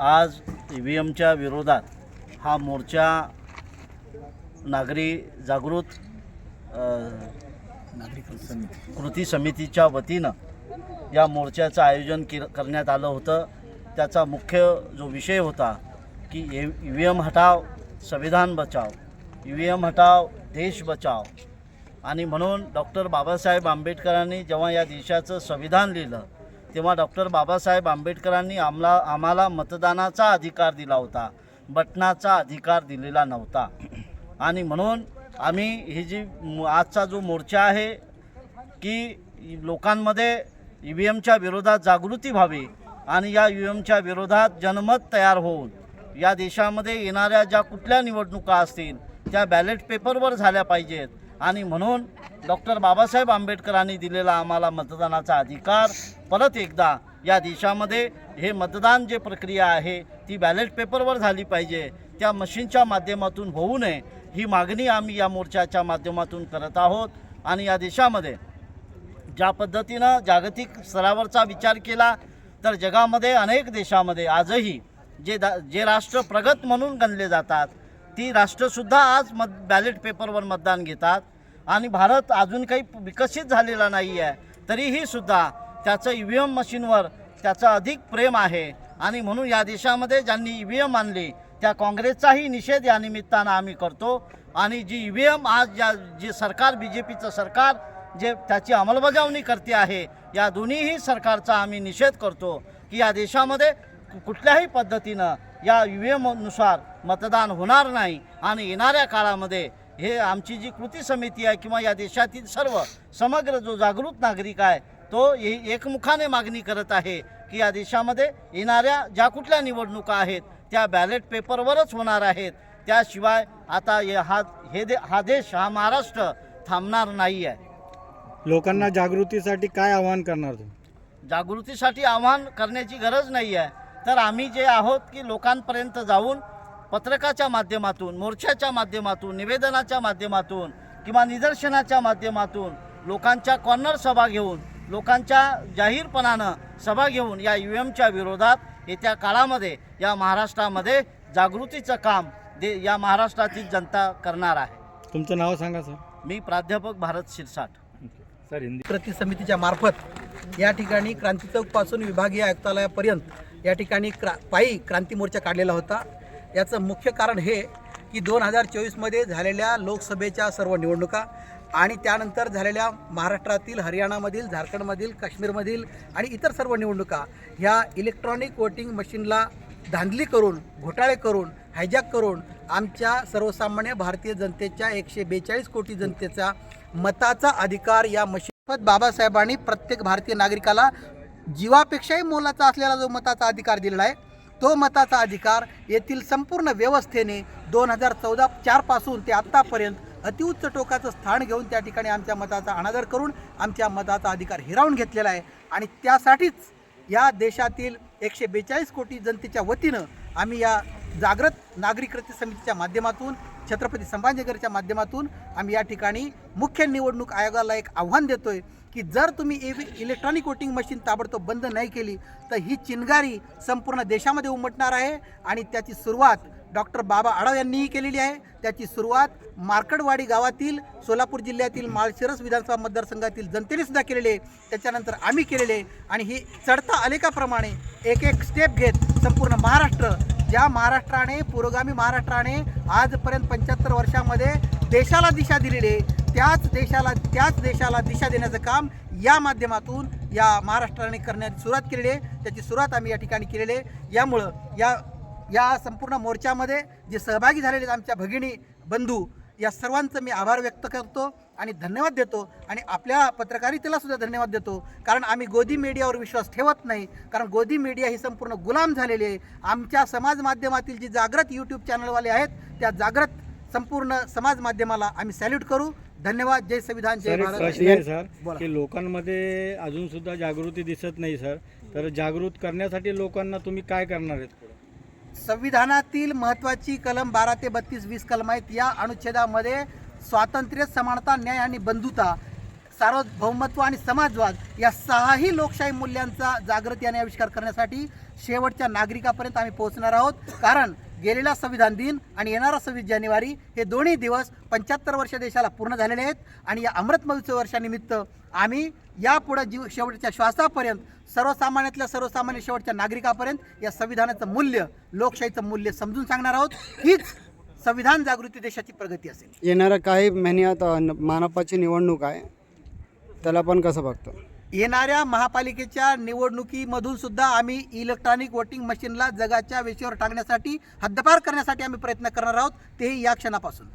आज E V एमच्या विरोधात हा मोर्चा नागरी जागृत कृती समितीच्या वतीनं या मोर्चाचं आयोजन के करण्यात आलं होतं. त्याचा मुख्य जो विषय होता की ई व्ही एम हटाव संविधान बचाव ई व्ही एम हटाव देश बचाव. आणि म्हणून डॉक्टर बाबासाहेब आंबेडकरांनी जेव्हा या देशाचं संविधान लिहिलं तेव्हा डॉक्टर बाबासाहेब आंबेडकरांनी आम्हाला आम्हाला मतदानाचा अधिकार दिला होता. बटनाचा अधिकार दिलेला नव्हता. आणि म्हणून आम्ही ही जी आजचा जो मोर्चा आहे की लोकांमध्ये ई व्ही एमच्या विरोधात जागृती व्हावी आणि या ई व्ही एमच्या विरोधात जनमत तयार होऊन या देशामध्ये येणाऱ्या ज्या कुठल्या निवडणुका असतील त्या बॅलेट पेपरवर झाल्या पाहिजेत. आणि म्हणून डॉक्टर बाबासाहेब आंबेडकरांनी दिलेला आम्हाला मतदानाचा अधिकार परत एकदा या देशामध्ये हे मतदान जे प्रक्रिया आहे ती बॅलेट पेपरवर झाली पाहिजे. त्या मशीनच्या माध्यमातून होऊ नये ही मागणी आम्ही या मोर्चाच्या माध्यमातून करत आहोत. आणि या देशामध्ये ज्या पद्धतीनं जागतिक स्तरावरचा विचार केला तर जगामध्ये अनेक देशामध्ये आजही जे दा जे राष्ट्र प्रगत म्हणून गणले जातात ती राष्ट्रसुद्धा आज मत बॅलेट पेपरवर मतदान घेतात. आणि भारत अजून काही विकसित झालेला नाही आहे तरीही सुद्धा त्याचं ई व्ही एम मशीनवर त्याचं अधिक प्रेम आहे. आणि म्हणून या देशामध्ये ज्यांनी ई व्ही एम आणली त्या काँग्रेसचाही निषेध या निमित्तानं आम्ही करतो. आणि जी ई व्ही एम आज ज्या जे सरकार बी जे पीचं सरकार जे त्याची अंमलबजावणी करते आहे या दोन्हीही सरकारचा आम्ही निषेध करतो की या देशामध्ये कु- कुठल्याही पद्धतीनं या यू एमनुसार मतदान होणार नाही आणि येणाऱ्या काळामध्ये हे आमची जी कृती समिती आहे किंवा या देशातील सर्व समग्र जो जागृत नागरिक आहे तो एकमुखाने मागणी करत आहे की या देशामध्ये येणाऱ्या ज्या कुठल्या निवडणुका आहेत त्या बॅलेट पेपरवरच होणार आहेत. त्याशिवाय आता हे हा हे दे हा देश हा महाराष्ट्र थांबणार नाही आहे. लोकांना जागृतीसाठी काय आवाहन करणार तुम्ही? जागृतीसाठी आव्हान करण्याची गरज नाही आहे. तर आम्ही जे आहोत की लोकांपर्यंत जाऊन पत्रकाच्या माध्यमातून मोर्चाच्या माध्यमातून निवेदनाच्या माध्यमातून किंवा निदर्शनाच्या माध्यमातून लोकांच्या कॉर्नर सभा घेऊन लोकांच्या जाहीरपणानं सभा घेऊन या यू एमच्या विरोधात येत्या काळामध्ये या महाराष्ट्रामध्ये जागृतीचं काम दे या महाराष्ट्रातील जनता करणार आहे. तुमचं नाव सांगा सर. मी प्राध्यापक भारत शिरसाट. सर हिंदी. कृती समितीच्या मार्फत या ठिकाणी क्रांती चौकपासून विभागीय आयुक्तालयापर्यंत या ठिकाणी क्रा पायी क्रांती मोर्चा काढलेला होता. याचं मुख्य कारण हे की दोन हजार चोवीसमध्ये झालेल्या लोकसभेच्या सर्व निवडणुका आणि त्यानंतर झालेल्या महाराष्ट्रातील हरियाणामधील झारखंडमधील काश्मीरमधील आणि इतर सर्व निवडणुका ह्या इलेक्ट्रॉनिक वोटिंग मशीनला धांदली करून घोटाळे करून हायजॅक करून आमच्या सर्वसामान्य भारतीय जनतेच्या एकशे बेचाळीस कोटी जनतेचा मताचा अधिकार या मशीन बाबासाहेबांनी प्रत्येक भारतीय नागरिकाला जीवापेक्षाही मोलाचा असलेला जो मताचा अधिकार दिलेला आहे तो मताचा अधिकार येथील संपूर्ण व्यवस्थेने दोन हजार चौदा चारपासून ते आत्तापर्यंत अतिउच्च टोकाचं स्थान घेऊन त्या ठिकाणी आमच्या मताचा अनादर करून आमच्या मताचा अधिकार हिरावून घेतलेला आहे. आणि त्यासाठीच या देशातील एकशे बेचाळीस कोटी जनतेच्या वतीनं आम्ही या जागृत नागरिक कृती समितीच्या माध्यमातून छत्रपती संभाजीनगरच्या माध्यमातून आम्ही या ठिकाणी मुख्य निवडणूक आयोगाला एक आव्हान देतोय. की जर तुम्ही एव्ही इलेक्ट्रॉनिक वोटिंग मशीन ताबडतोब बंद नाही केली तर ही चिनगारी संपूर्ण देशामध्ये उमटणार आहे. आणि त्याची सुरुवात डॉक्टर बाबा आढाव यांनीही केलेली आहे. त्याची सुरुवात मार्कडवाडी गावातील सोलापूर जिल्ह्यातील माळशिरस विधानसभा मतदारसंघातील जनतेने सुद्धा केलेले त्याच्यानंतर आम्ही केलेले आणि ही चढता आलेखाप्रमाणे एक एक स्टेप घेत संपूर्ण महाराष्ट्र ज्या महाराष्ट्राने पुरोगामी महाराष्ट्राने आजपर्यंत पंच्याहत्तर वर्षामध्ये देशाला दिशा दिलेली आहे. त्याच देशाला त्याच देशाला दिशा देण्याचं काम या माध्यमातून या महाराष्ट्राने करण्याची सुरुवात केलेली आहे. त्याची सुरुवात आम्ही या ठिकाणी केलेली आहे. यामुळं या या संपूर्ण मोर्चामध्ये जे सहभागी झालेले आहेत आमच्या भगिनी बंधू या सर्वांचं मी आभार व्यक्त करतो आणि धन्यवाद देतो. आणि आपल्या पत्रकारितेला सुद्धा धन्यवाद देतो. कारण आम्ही गोदी मीडियावर विश्वास ठेवत नाही. कारण गोदी मीडिया ही संपूर्ण गुलाम झालेली आहे. आमच्या समाज माध्यमातील जी जागृत यूट्यूब चॅनलवाले आहेत त्या जागृत संपूर्ण समाज माध्यमाला आम्ही सॅल्यूट करू. धन्यवाद जय संविधान जय सर एक भारत. प्रश्न आहे सर बोला. की लोकांमध्ये अजून सुद्धा जागृती दिसत नाही सर. तर जागृत करण्यासाठी लोकांना तुम्ही काय करणार आहेत पुढे? संविधानातील महत्त्वाची कलम बारा ते बत्तीस वीस कलम आहेत. या अनुच्छेदामध्ये स्वातंत्र्य समानता न्याय आणि बंधुता सार्वभौमत्व आणि समाजवाद या सहाही लोकशाही मूल्यांचा जागृती आणि आविष्कार करण्यासाठी शेवटच्या नागरिकापर्यंत आम्ही पोहोचणार आहोत. कारण गेलेला संविधान दिन आणि येणारा सव्वीस जानेवारी हे दोन्ही दिवस पंच्याहत्तर वर्ष देशाला पूर्ण झालेले आहेत. आणि या अमृत महोत्सव वर्षानिमित्त आम्ही यापुढं जीव शेवटच्या श्वासापर्यंत सर्वसामान्यातल्या सर्वसामान्य शेवटच्या नागरिकापर्यंत या संविधानाचं मूल्य लोकशाहीचं मूल्य समजून सांगणार आहोत. हीच संविधान जागृती देशाची प्रगती असेल. येणाऱ्या काही महिन्यात मानपाची निवडणूक आहे. त्याला पण कसं बघतो? येणाऱ्या महापालिकेच्या निवडणुकीमधून सुद्धा आम्ही इलेक्ट्रॉनिक वोटिंग मशीनला जगाच्या वेशीवर टाकण्यासाठी हद्दपार करण्यासाठी आम्ही प्रयत्न करणार आहोत. तेही या क्षणापासून.